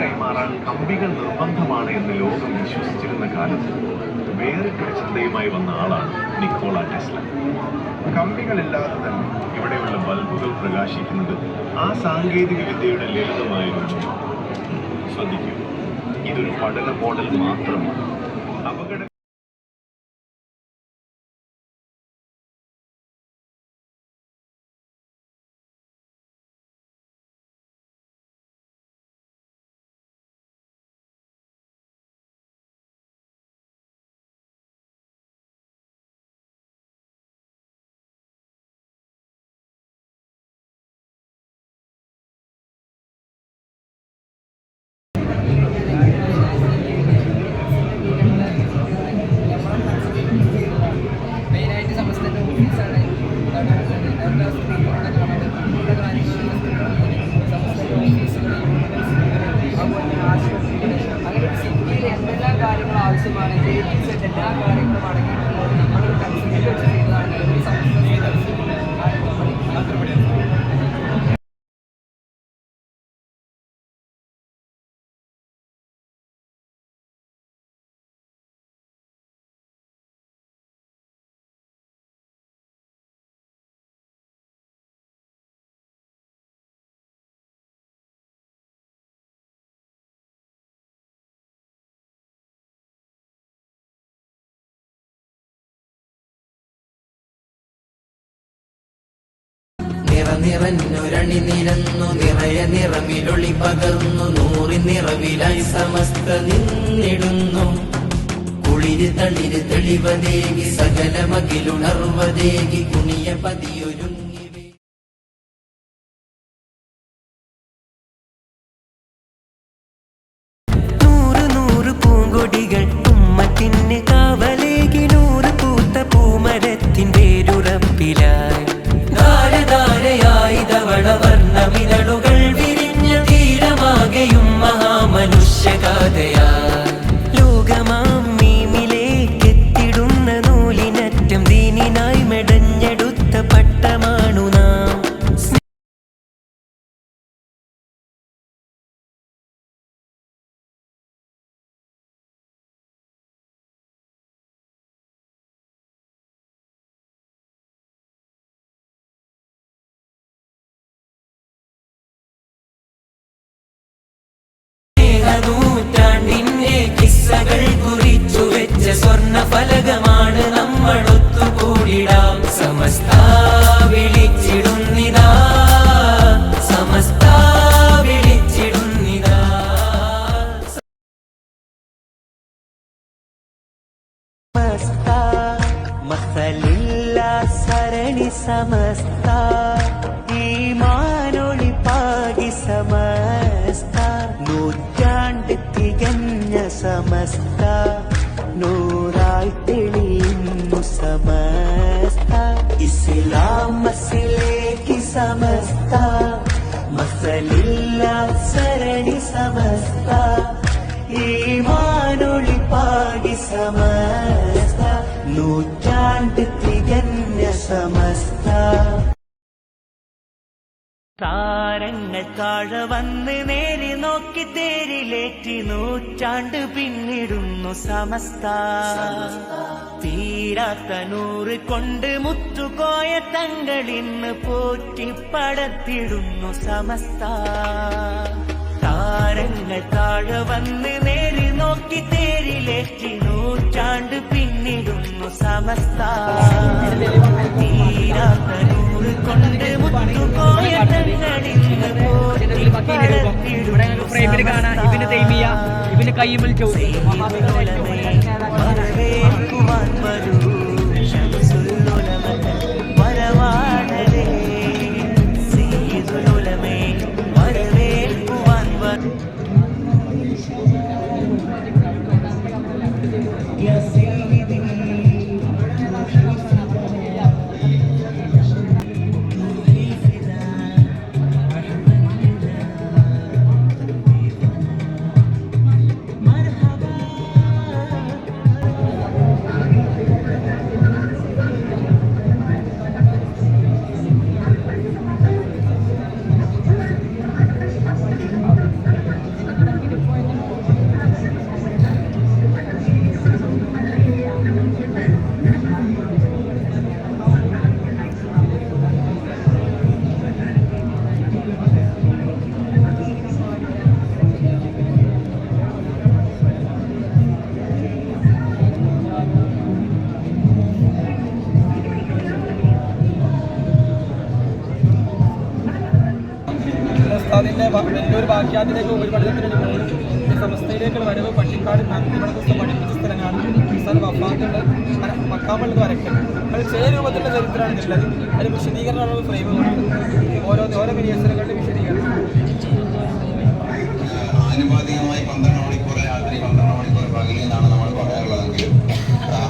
കൈമാറാൻ കമ്പികൾ നിർബന്ധമാണ് എന്ന് ലോകം വിശ്വസിച്ചിരുന്ന കാലത്ത് വേറിട്ടൊരു ചിന്തയുമായി വന്ന ആളാണ് നിക്കോള ടെസ്ല. കമ്പികളില്ലാതെ തന്നെ ഇവിടെയുള്ള ബൾബുകൾ പ്രകാശിക്കുന്നത് ആ സാങ്കേതിക വിദ്യയുടെ ലളിതമായ രൂപമാണ് ശ്രദ്ധിക്കൂ ഇതൊരു പഠന മോഡൽ മാത്രമാണ്. അപകട അങ്ങനെ സിറ്റിയിൽ എന്തെല്ലാം കാര്യങ്ങൾ ആവശ്യമാണ്? എല്ലാ കാര്യങ്ങളും അടങ്ങിയിട്ടുള്ളത് നമ്മളൊരു കൺസൾട്ട് വെച്ച് നിറ നിറഞ്ഞൊരണി നിരന്നു നിറയ നിറമിലൊളി പകർന്നു നൂറി നിറവിലായി സമസ്ത നിന്നിടുന്നു. കുളിര് തളിര് തെളിവതേകി സകലമകിലുണർവതേകി കുണിയ പതിയൊരുങ്ങി വേ- വെച്ച സ്വർണ ഫലകമാണ് നമ്മൾ ഒത്തുകൂടിടാം സമസ്ത വിളിച്ചിടുന്നിതാ. സമസ്ത വിളിച്ചിടുന്നിതാ. സമസ്ത മസലില്ല സരണി സമസ്ത. സമസ്ത. നൂറ്റാണ്ട് തികഞ്ഞ സമസ്ത. മസിലേക്ക് സമസ്ത മസലില്ല സരണി സമസ്ത ഈമാനൊളി പാടി സമസ്ത നൂറ്റാണ്ട് തികഞ്ഞ സമസ്ത താരങ്ങൾ താഴെ വന്ന് നേരി നോക്കി തേരിലേറ്റി നൂറ്റാണ്ട് പിന്നിടുന്നു സമസ്ത. തീരാത്ത നൂറ് കൊണ്ട് മുത്തുകോയ തങ്ങളിന്ന് പോറ്റി പടത്തിടുന്നു സമസ്ത. താരങ്ങൾ താഴെ വന്ന് നേരി നോക്കി തേരിലേറ്റി നൂറ്റാണ്ട് പിന്നിടുന്നു സമസ്ത. തീരാത്ത ഫ്രെയിമിൽ കാണാം. ഇവന് കയ്യുമ്പിൽ ചോദിച്ചു ഉസ്താദിന്റെ വലിയൊരു വാക്യാത്തിലേക്ക് ഉപരിപഠനത്തിന് ഈ സമസ്തയിലേക്കുള്ള വരവ് പട്ടിക്കാട് നന്ദിമണ പഠിപ്പിച്ച സ്ഥലങ്ങളാണ്. ഉസ്താദ് വഫാത്തുണ്ട്. മക്കാമുള്ളത് വരക്കൽ അത് ചെറിയ രൂപത്തിലുള്ള ചരിത്രമാണ് ഇതിലുള്ളത്. അതിൽ വിശദീകരണമാണ് ഫ്രെയിം ഓരോ ഓരോ വിനിയോഗങ്ങളുടെ വിശദീകരണം. ആനുപാതികമായി പന്ത്രണ്ട് മണിക്കൂർ രാത്രി പന്ത്രണ്ട് മണിക്കൂർ പകലിൽ നിന്നാണ് നമ്മൾ പറയാറുള്ളതെങ്കിലും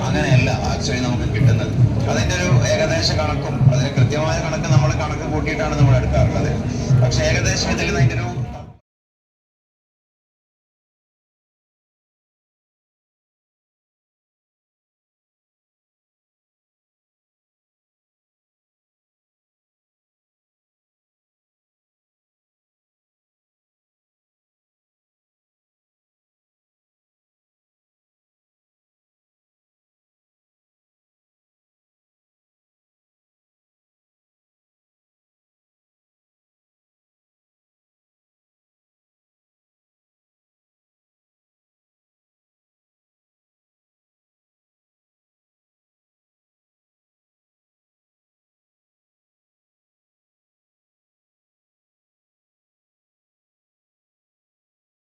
അങ്ങനെയല്ല. ആക്ച്വലി നമുക്ക് കിട്ടുന്നത്. അതിന്റെ ഒരു ഏകദേശ കണക്കും. അതിന് കൃത്യമായ കണക്ക് നമ്മൾ കണക്ക് കൂട്ടിയിട്ടാണ് നമ്മൾ എടുക്കാറുള്ളത്. പക്ഷേ ഏകദേശം ഇതിൽ നിന്ന് അതിന്റെ ഒരു